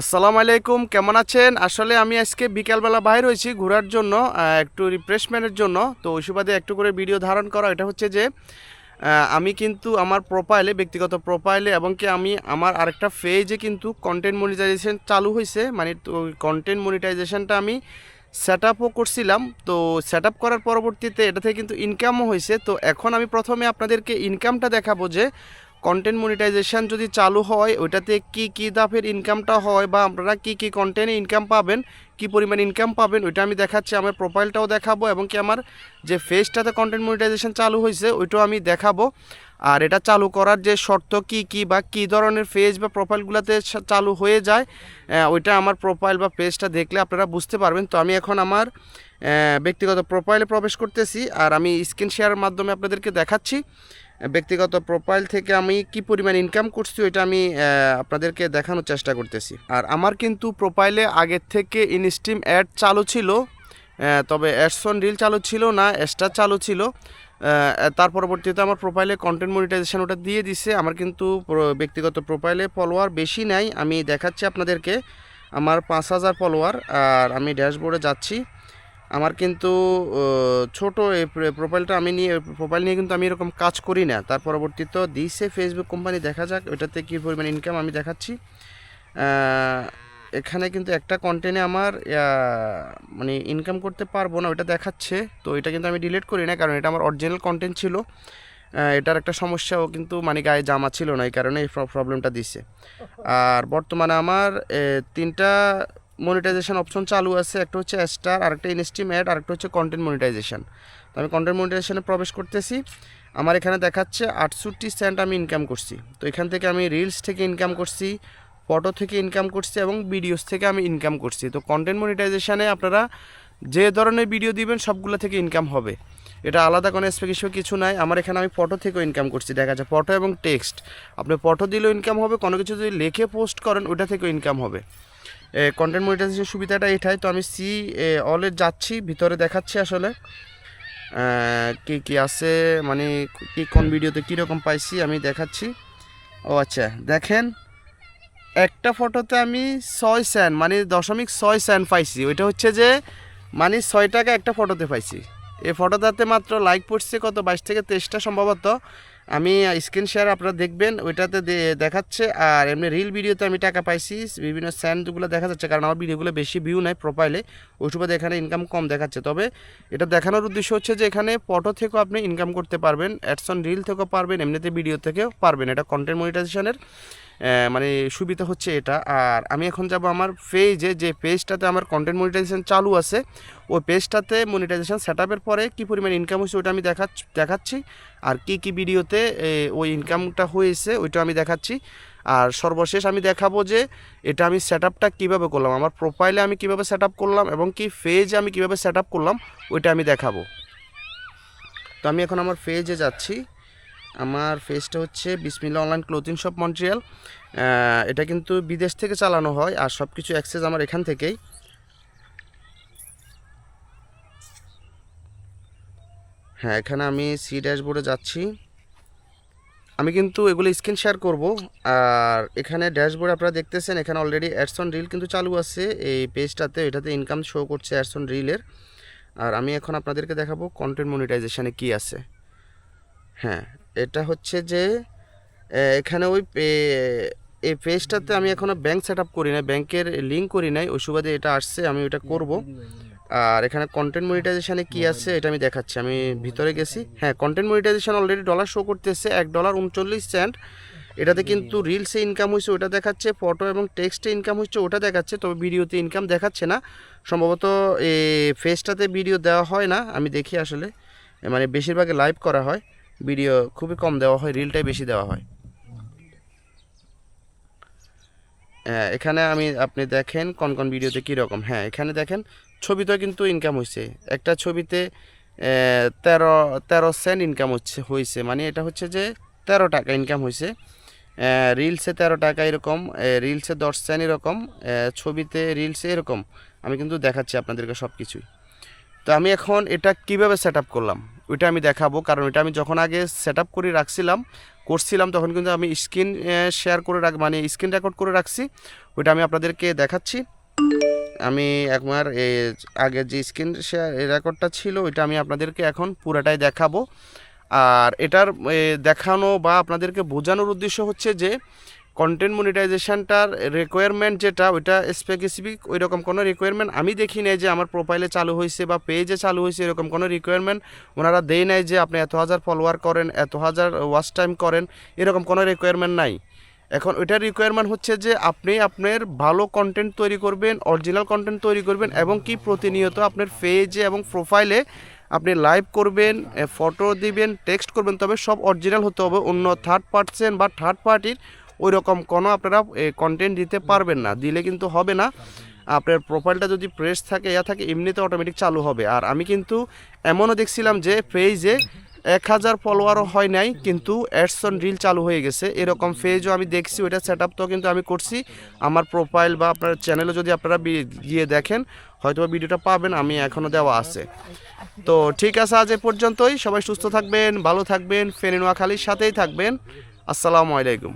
আসসালামু আলাইকুম, কেমন আছেন? আসলে আমি আজকে বিকালবেলা বাইর হয়েছি ঘোরার জন্য একটু রিফ্রেশমেন্টের জন্য। তো ওই সুবাদে একটু করে ভিডিও ধারণ করা, এটা হচ্ছে যে আমি কিন্তু আমার প্রোফাইলে ব্যক্তিগত প্রোফাইলে এবং কি আমি আমার আরেকটা পেজে কিন্তু কন্টেন্ট মনিটাইজেশন চালু হয়েছে মানে কন্টেন্ট মনিটাইজেশনটা আমি সেট আপও করছিলাম। তো সেট আপ করার পরবর্তীতে এটা থেকে কিন্তু ইনকামও হয়েছে তো এখন আমি প্রথমে আপনাদেরকে ইনকামটা দেখাবো যে কন্টেন্ট মনিটাইজেশন যদি চালু হয়, ওইটাতে কি কি দাফের ইনকামটা হয় বা আপনারা কি কি কন্টেন্টে ইনকাম পাবেন, কি পরিমাণ ইনকাম পাবেন, ওইটা আমি দেখাচ্ছি, আমার প্রোফাইলটাও দেখাবো এবং কি আমার যে ফেসটাতে কন্টেন্ট মনিটাইজেশন চালু হয়েছে, ওইটাও আমি দেখাবো। আর এটা চালু করার যে শর্ত কি কি বা কি ধরনের ফেজ বা প্রোফাইলগুলোতে চালু হয়ে যায় ওইটা আমার প্রোফাইল বা পেজটা দেখলে আপনারা বুঝতে পারবেন। তো আমি এখন আমার ব্যক্তিগত প্রোফাইলে প্রবেশ করতেছি, আর আমি স্ক্রিন শেয়ারের মাধ্যমে আপনাদেরকে দেখাচ্ছি। ব্যক্তিগত প্রোফাইল থেকে আমি কি পরিমাণ ইনকাম করছি ওইটা আমি আপনাদেরকে দেখানোর চেষ্টা করতেছি। আর আমার কিন্তু প্রোফাইলে আগের থেকে ইনস্ট্রিম অ্যাড চালু ছিল তবে অ্যাডসন রিল চালু ছিল না এক্সট্রা চালু ছিল। তার পরবর্তীতে আমার প্রোফাইলে কন্টেন্ট মনিটাইজেশন ওটা দিয়ে দিছে। আমার কিন্তু ব্যক্তিগত প্রোফাইলে ফলোয়ার বেশি নাই। আমি দেখাচ্ছি আপনাদেরকে, আমার পাঁচ হাজার ফলোয়ার আর আমি ড্যাশবোর্ডে যাচ্ছি। আমার কিন্তু ছোট এই প্রোফাইলটা আমি নিয়ে প্রোফাইল নিয়ে কিন্তু আমি এরকম কাজ করি না। তার পরবর্তীতে দিছে ফেসবুক কোম্পানি দেখা যাক ওটাতে কী পরিমাণ ইনকাম আমি দেখাচ্ছি। এখানে কিন্তু একটা কন্টেন্টে আমার মানে ইনকাম করতে পারব না ওটা দেখাচ্ছে। তো এটা কিন্তু আমি ডিলিট করি না, কারণ এটা আমার অরিজিনাল কন্টেন্ট ছিল। এটার একটা সমস্যাও কিন্তু মানে গায়ে জামা ছিল না, এই কারণে এই প্রবলেমটা দিছে। আর বর্তমানে আমার তিনটা মনিটাইজেশন অপশন চালু আছে, একটা হচ্ছে স্টার আরেকটা ইনস্টিম অ্যাড আরেকটা হচ্ছে কন্টেন্ট মনিটাইজেশন তো আমি কন্টেন্ট মনিটাইজেশনে প্রবেশ করতেছি। আমার এখানে দেখাচ্ছে আটষট্টি সেন্ট আমি ইনকাম করছি। তো এখান থেকে আমি রিলস থেকে ইনকাম করছি ফটো থেকে ইনকাম করছি এবং ভিডিওস থেকে আমি ইনকাম করছি। তো কন্টেন্ট মনিটাইজেশানে আপনারা যে ধরনের ভিডিও দিবেন, সবগুলো থেকে ইনকাম হবে। এটা আলাদা কোনো স্পেসিফিক কিছু নাই। আমার এখানে আমি ফটো থেকেও ইনকাম করছি। দেখা যাচ্ছে ফটো এবং টেক্সট আপনি ফটো দিলেও ইনকাম হবে, কোনো কিছু যদি লেখে পোস্ট করেন, ওটা থেকেও ইনকাম হবে। কন্টেন্ট মনিটাইজেশন সুবিধাটা এটাই। তো আমি সি অলে যাচ্ছি, ভিতরে দেখাচ্ছি আসলে। কি কি আছে মানে কি, কোন ভিডিওতে কীরকম পাইছি আমি দেখাচ্ছি। ও আচ্ছা দেখেন, একটা ফটোতে আমি ছয় স্যান মানে দশমিক ছয় স্যান পাইছি। ওইটা হচ্ছে যে মানে ছয় টাকা একটা ফটোতে পাইছি। এই ফটোটাতে মাত্র লাইক পড়ছে কত? বাইশ থেকে তেইশটা সম্ভবত। আমি স্ক্রিন শেয়ার আপনারা দেখবেন, ওইটাতে দেখাচ্ছে, আর এমনি রিল ভিডিওতে আমি টাকা পাইছি, বিভিন্ন স্যান্ডগুলো দেখা যাচ্ছে, কারণ আমার ভিডিওগুলো বেশি ভিউ নাই প্রোফাইলে ওই সুবাদে এখানে ইনকাম কম দেখাচ্ছে। তবে এটা দেখানোর উদ্দেশ্য হচ্ছে যে এখানে ফটো থেকেও আপনি ইনকাম করতে পারবেন অ্যাডসন রিল থেকেও পারবেন, এমনিতে ভিডিও থেকেও পারবেন। এটা কন্টেন্ট মনিটাইজেশনের মানে সুবিধা হচ্ছে এটা। আর আমি এখন যাব আমার পেজে যে পেজটাতে আমার কন্টেন্ট মনিটাইজেশন চালু আছে, ওই পেজটাতে মনিটাইজেশন সেট আপের পরে কী পরিমাণ ইনকাম হয়েছে ওটা আমি দেখাচ্ছি দেখাচ্ছি। আর কি কি ভিডিওতে ওই ইনকামটা হয়েছে ওইটা আমি দেখাচ্ছি। আর সর্বশেষ আমি দেখাবো যে এটা আমি সেট আপটা কীভাবে করলাম, আমার প্রোফাইলে আমি কীভাবে সেট আপ করলাম এবং কি পেজে আমি কীভাবে সেট আপ করলাম, ওইটা আমি দেখাবো। তো আমি এখন আমার পেজে যাচ্ছি। আমার পেজটা হচ্ছে বিসমিল্লা অনলাইন ক্লোথিং শপ মন্ট্রিয়াল এটা কিন্তু বিদেশ থেকে চালানো হয় আর সব কিছু অ্যাক্সেস আমার এখান থেকেই। হ্যাঁ এখানে আমি সি ড্যাশবোর্ডে যাচ্ছি। আমি কিন্তু এগুলো স্ক্রিন শেয়ার করব। আর এখানে ড্যাশবোর্ড আপনারা দেখতেছেন, এখানে অলরেডি অ্যাডসন রিল কিন্তু চালু আছে। এই পেজটাতে এটাতে ইনকাম শো করছে অ্যাডসন রিলের আর আমি এখন আপনাদেরকে দেখাবো কন্টেন্ট মনিটাইজেশানে কি আছে। হ্যাঁ এটা হচ্ছে যে এখানে ওই এই পেজটাতে আমি এখনও ব্যাংক সেট আপ করি নাই, ব্যাংকের লিঙ্ক করি নাই, ওই সুবাদে এটা আসছে, আমি ওটা করব। আর এখানে কন্টেন্ট মনিটাইজেশনে কি আছে, এটা আমি দেখাচ্ছি, আমি ভিতরে গেছি। হ্যাঁ content monetisation already dollar show করতেছে, এক ডলার উনচল্লিশ সেন্ট এটাতে কিন্তু রিলসে ইনকাম হয়েছে ওটা দেখাচ্ছে ফটো এবং টেক্সটে ইনকাম হচ্ছে ওটা দেখাচ্ছে, তবে ভিডিওতে ইনকাম দেখাচ্ছে না। সম্ভবত এই ফেসটাতে ভিডিও দেওয়া হয় না, আমি দেখি আসলে মানে বেশিরভাগে লাইভ করা হয়। ভিডিও খুবই কম দেওয়া হয় রিলটাই বেশি দেওয়া হয়। হ্যাঁ, এখানে আমি আপনি দেখেন কোন কোন ভিডিওতে কীরকম হ্যাঁ এখানে দেখেন ছবিতেও কিন্তু ইনকাম হয়েছে একটা ছবিতে তেরো তেরো সেন্ট ইনকাম হচ্ছে হয়েছে মানে এটা হচ্ছে যে তেরো টাকা ইনকাম হয়েছে রিলসে তেরো টাকা এরকম রিলসে দশ সেন্ট এরকম ছবিতে রিলসে এরকম। আমি কিন্তু দেখাচ্ছি আপনাদেরকে সব কিছুই তো আমি এখন এটা কীভাবে সেট করলাম? ওইটা আমি দেখাবো। কারণ ওইটা আমি যখন আগে সেট আপ করে রাখছিলাম, করছিলাম, তখন কিন্তু আমি স্ক্রিন শেয়ার করে রাখ মানে স্ক্রিন রেকর্ড করে রাখছি। ওইটা আমি আপনাদেরকে দেখাচ্ছি। আমি একবার আগে যে স্ক্রিন শেয়ার রেকর্ডটা ছিল, ওইটা আমি আপনাদেরকে এখন পুরাটাই দেখাবো। আর এটার দেখানো বা আপনাদেরকে বোঝানোর উদ্দেশ্য হচ্ছে যে কন্টেন্ট মনিটাইজেশনটার রিকোয়ারমেন্ট যেটা, ওইটা স্পেসিফিক ওই রকম কোনো রিকোয়ারমেন্ট আমি দেখি নাই যে আমার প্রোফাইলে চালু হয়েছে বা পেজে চালু হয়েছে এরকম কোনো রিকোয়ারমেন্ট ওনারা দেয় নাই যে আপনি এত হাজার ফলোয়ার করেন, এত হাজার ওয়াচ টাইম করেন, এরকম কোনো রিকোয়ারমেন্ট নাই। এখন ওইটার রিকোয়ারমেন্ট হচ্ছে যে আপনি আপনার ভালো কন্টেন্ট তৈরি করবেন অরিজিনাল কন্টেন্ট তৈরি করবেন এবং কি প্রতিনিয়ত আপনার পেজে এবং প্রোফাইলে আপনি লাইভ করবেন ফটো দিবেন টেক্সট করবেন, তবে সব অরিজিনাল হতে হবে অন্য থার্ড পার্সেন বা থার্ড পার্টির ওই রকম কোনো আপনারা কন্টেন্ট দিতে পারবেন না, দিলে কিন্তু হবে না। আপনার প্রোফাইলটা যদি প্রেস থাকে, ইয়া থাকে, এমনিতে অটোমেটিক চালু হবে। আর আমি কিন্তু এমনও দেখছিলাম যে পেজে এক হাজার ফলোয়ারও হয় নাই, কিন্তু অ্যাডসন রিল চালু হয়ে গেছে। এরকম পেজও আমি দেখছি, ওইটা সেট আপ তো কিন্তু আমি করছি। আমার প্রোফাইল বা আপনার চ্যানেলে যদি আপনারা গিয়ে দেখেন হয়তো ভিডিওটা পাবেন, আমি এখনও দেওয়া আছে। তো ঠিক আছে, আজ এ পর্যন্তই। সবাই সুস্থ থাকবেন, ভালো থাকবেন। ফেনী নোয়াখালীর সাথেই থাকবেন। আসসালামু আলাইকুম।